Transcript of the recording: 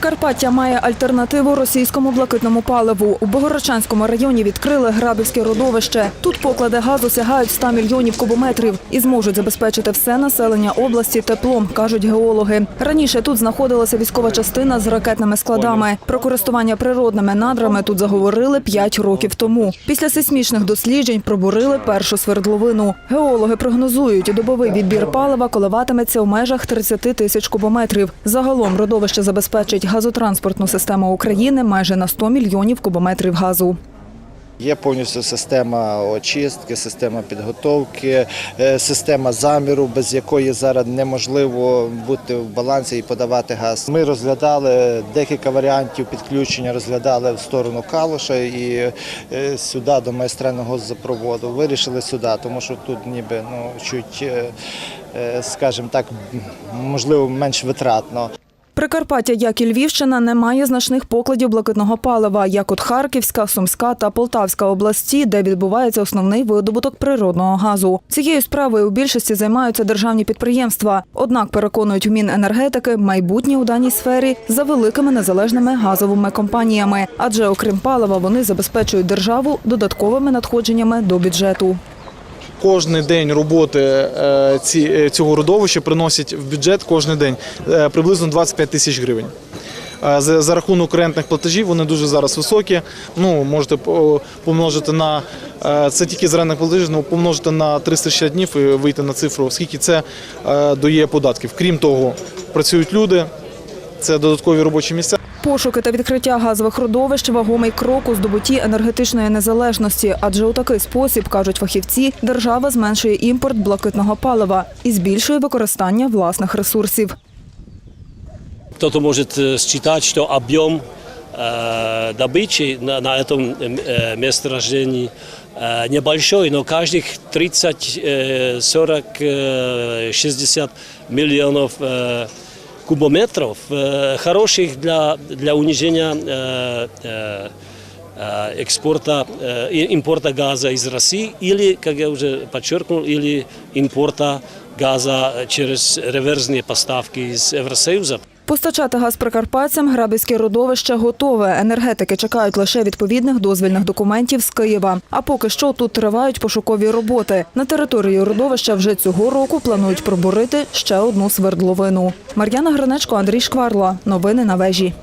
Прикарпаття має альтернативу російському блакитному паливу. У Богородчанському районі відкрили Грабівське родовище. Тут поклади газу сягають 100 мільйонів кубометрів і зможуть забезпечити все населення області теплом, кажуть геологи. Раніше тут знаходилася військова частина з ракетними складами. Про користування природними надрами тут заговорили 5 років тому. Після сейсмічних досліджень пробурили першу свердловину. Геологи прогнозують, добовий відбір палива коливатиметься у межах 30 тисяч кубометрів. Загалом родовище забезпечить газотранспортну систему України майже на 100 мільйонів кубометрів газу. Є повністю система очистки, система підготовки, е, система заміру, без якої зараз неможливо бути в балансі і подавати газ. Ми розглядали декілька варіантів підключення, розглядали в сторону Калуша і е, сюди до майстрального газопроводу. Вирішили сюди, тому що тут ніби ну чуть, е, скажімо так, можливо, менш витратно. Прикарпаття, як і Львівщина, не має значних покладів блакитного палива, як от Харківська, Сумська та Полтавська області, де відбувається основний видобуток природного газу. Цією справою у більшості займаються державні підприємства. Однак переконують у Міненергетики майбутнє у даній сфері за великими незалежними газовими компаніями, адже окрім палива вони забезпечують державу додатковими надходженнями до бюджету. Кожний день роботи е, е, цього родовища приносить в бюджет кожен день е, приблизно 25 тисяч гривень. За, за рахунок рентних платежів вони дуже зараз високі. Ну можете помножити на це тільки з рентних платежів, ну помножити на 360 днів і вийти на цифру, скільки це дає податків. Крім того, працюють люди, це додаткові робочі місця. Пошуки та відкриття газових родовищ вагомий крок у здобутті енергетичної незалежності, адже у такий спосіб, кажуть фахівці, держава зменшує імпорт блакитного палива і збільшує використання власних ресурсів. Кто-то может э, считать, что объем э, добычи на, на этом э, месторождении э, небольшой, но каждых 30, э, 40, э, 60 миллионов э, кубометров э, хороших для, для унижения э, э, э, экспорта, э, и- импорта газа из России или, как я уже подчеркнул, или импорта газа через реверсные поставки из Евросоюза. Постачати газ прикарпатцям грабівське родовище готове. Енергетики чекають лише відповідних дозвільних документів з Києва. А поки що тут тривають пошукові роботи. На території родовища вже цього року планують пробурити ще одну свердловину. Мар'яна Гринечко, Андрій Шкварла. Новини на вежі.